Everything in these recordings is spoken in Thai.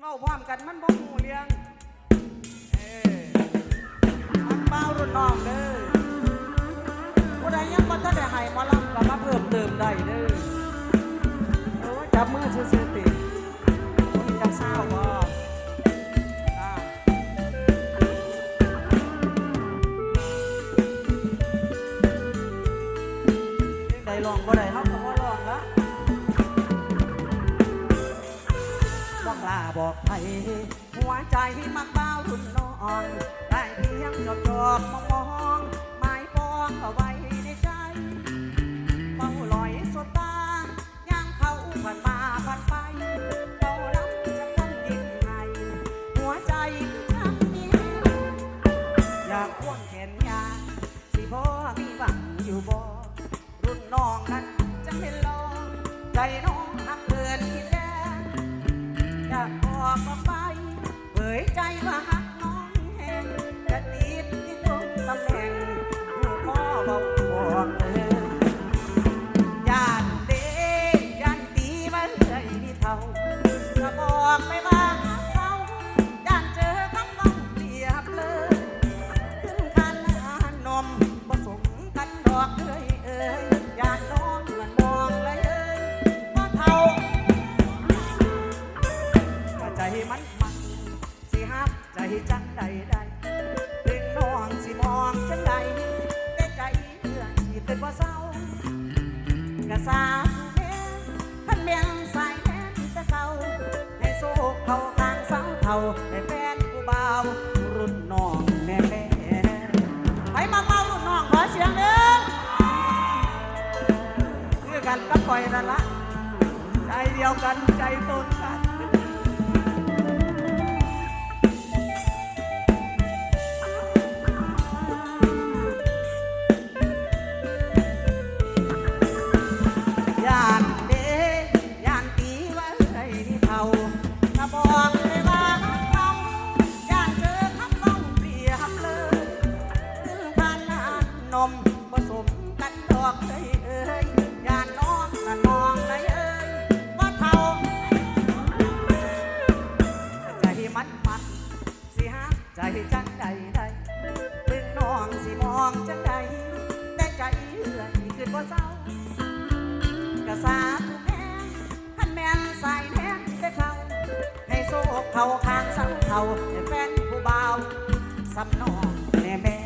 เว้าพร้อมกันมันบ่หูเรื่องเออมักเป้ารุ่นน้องเด้อผู้ใดยังบ่ทันได้ให้หมอลำก็มาเพิ่มเติมได้เด้อโอ้ยจับมือซื่อๆติมีจักเศร้าบ่ ลาบอกไผหัวใจมักเบ้ารุ่นน้องได้เพียงจอบจอบมองมองหมายปองเอาไว้ในใจเมาลอยสดตาย่างเขาผ่านมาผ่านไปเราน้ำจะคงยิ่งไงหัวใจคือช่างนี้อยากควงแขนยางสิพ่อมีหวังอยู่บ่รุ่นน้องนั้นจะไม่ลองใจน้อง คอยละละ ใจเดียวกันใจตนกัน สาธุแม่ขันแม่นใส่แทนได้เขาให้โซกเขาข้างเสาเขาให้แฟนผู้บ่าวสำนองแม่แม่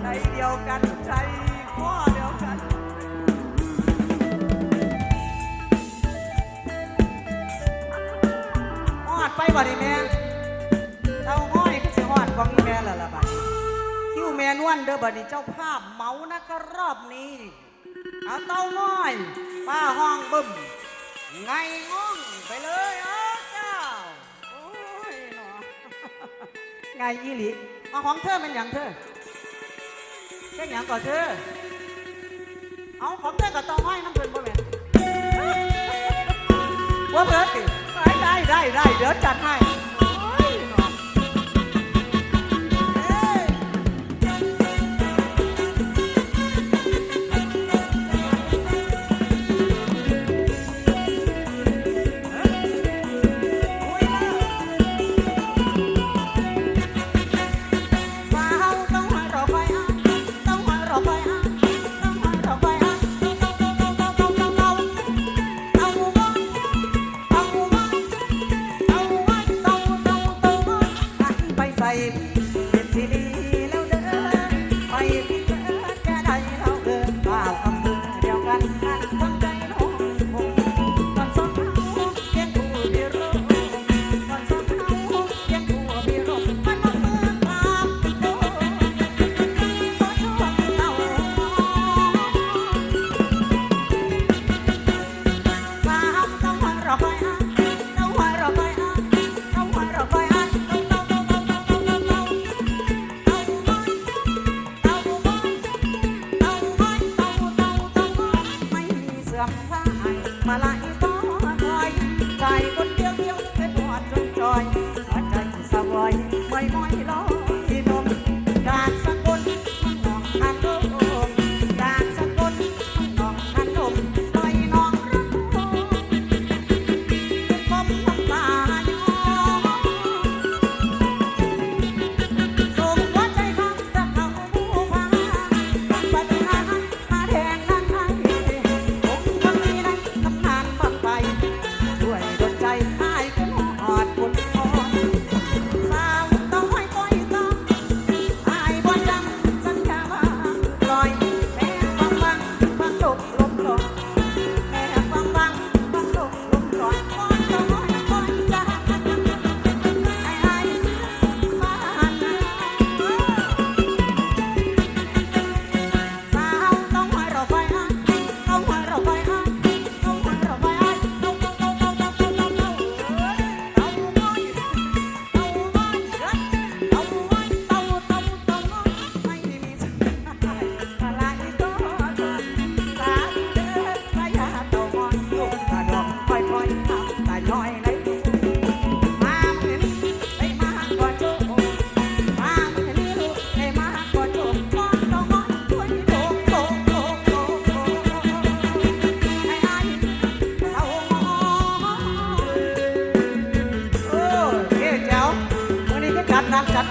ใจเดียวกันใจข้อเดียวกันอดไปบ่ดิแม่ ม่นวลเด้อบัดนี้เจ้าภาพเมานะครับรอบนี้เอาเต้าห้อยป้าห้องบึ้มไงง่องไปเลยเออเจ้าโอ้ยเนาะไงอีหลีเอาของเธอเป็นอย่างเธอเป็นอย่างก่อนเธอเอาของเธอกับเต้าห้อยน้ำเพิ่นบ่แม่นว่าเบิดดิได้ได้ได้เดี๋ยวจัดให้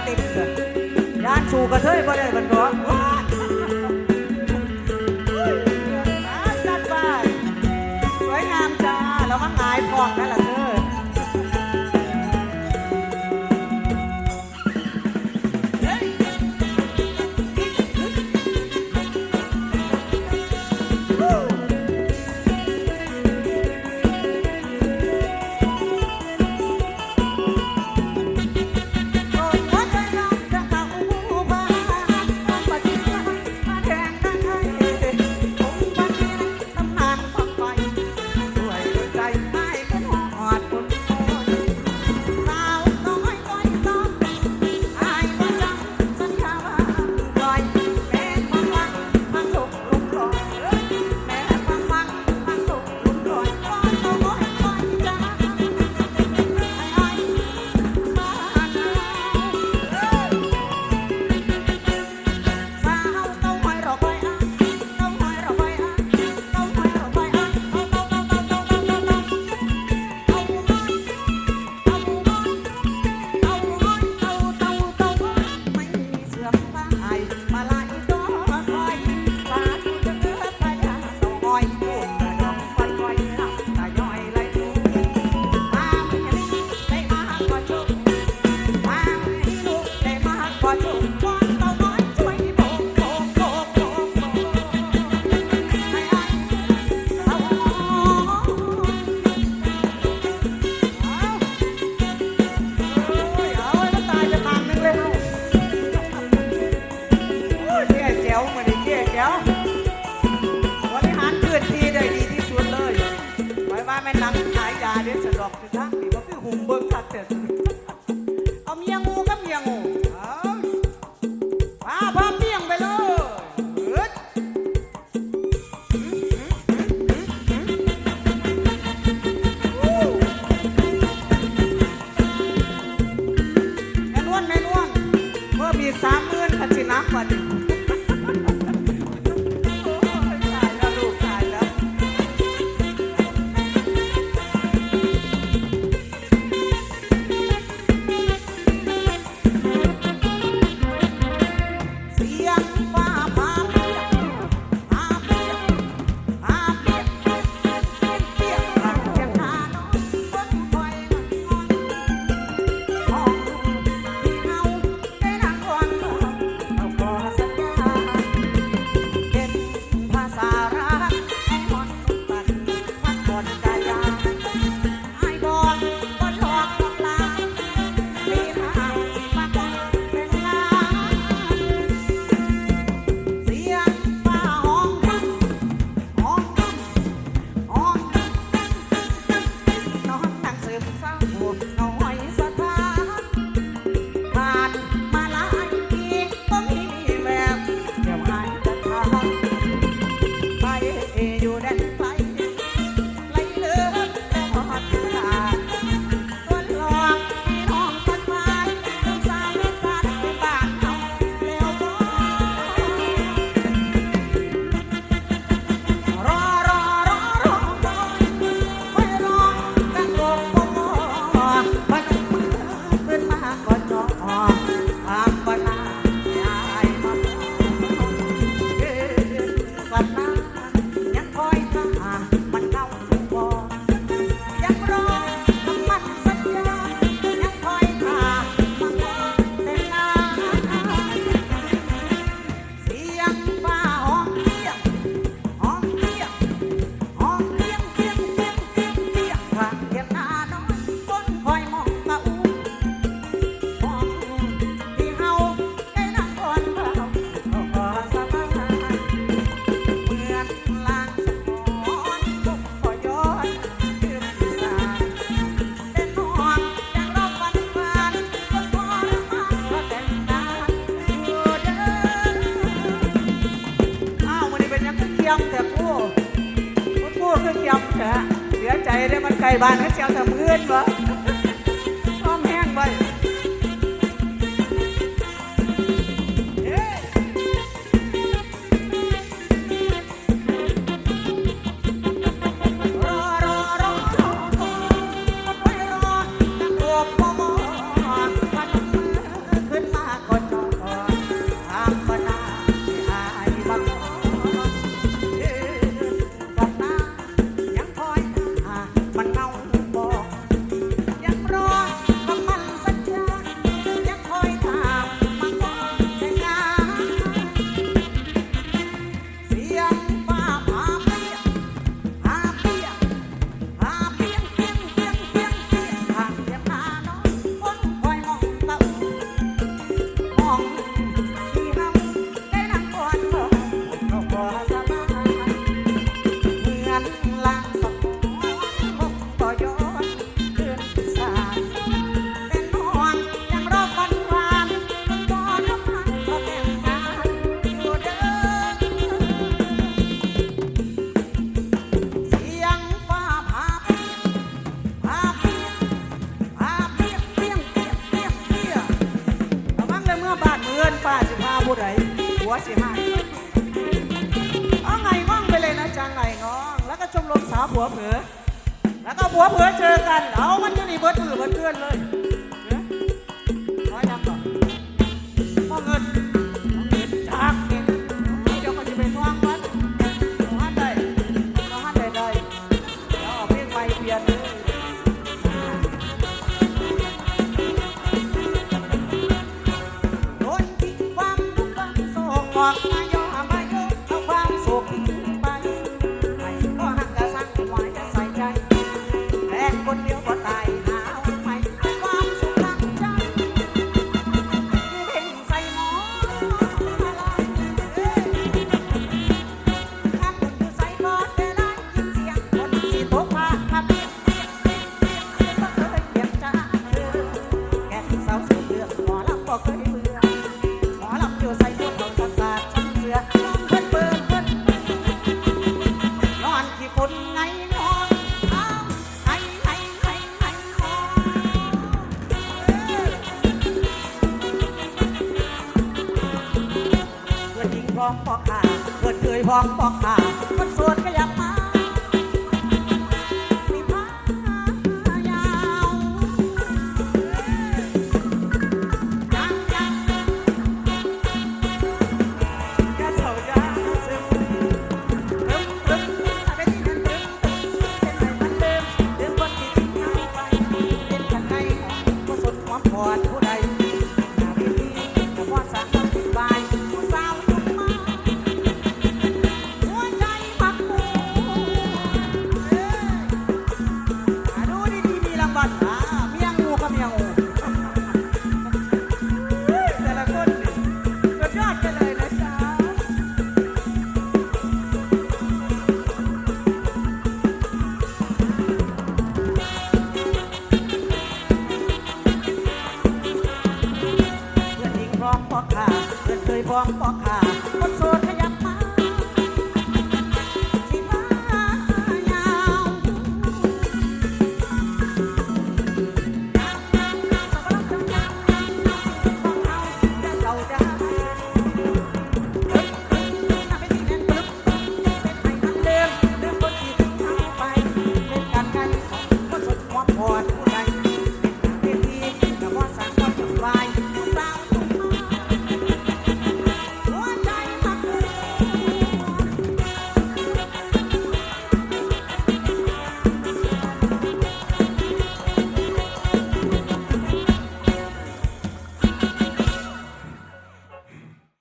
ต็มยร้านสูกระเทยบ่ได้บันเนาะ Elmer. แล้วก็หัวเพื่อเจอกัน เอามันจะหนีเบิดถือเบิดเพื่อนเลยเน้อยนักก่อนพ่อเงิน องบอกข้า